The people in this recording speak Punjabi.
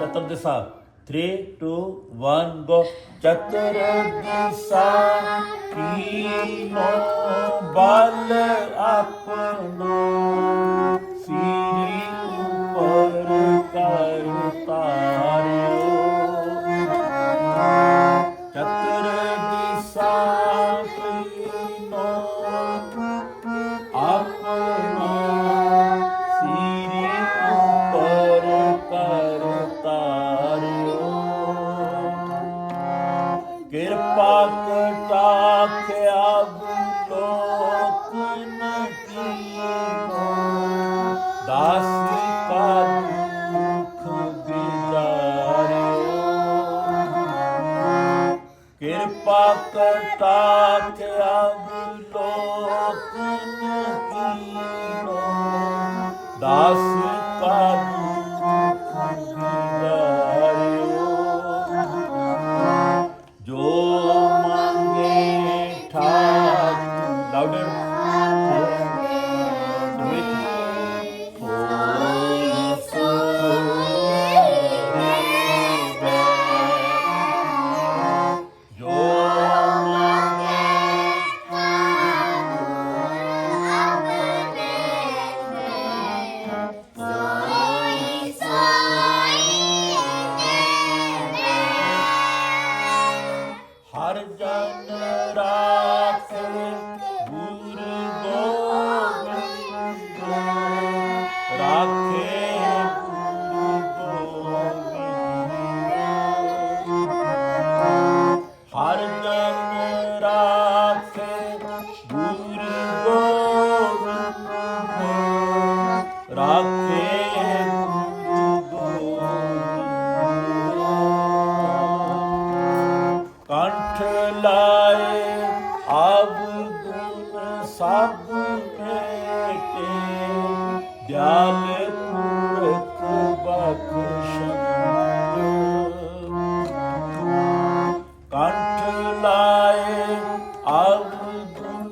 Chatur Disha three two one go Chatur Disha की बल आप ਕਿਰਪਾ ਕਰਤਾ ਤਿਆਗ ਲੋਕ ਨਹੀਂ ਦਾਸ got no ਸਭ ਕੇਤੇ ਦਿਆਲ ਪੁਰਖ ਬਖਸ਼ੰਦ ਕੰਠ ਲਾਏ ਅਵਗੁਣ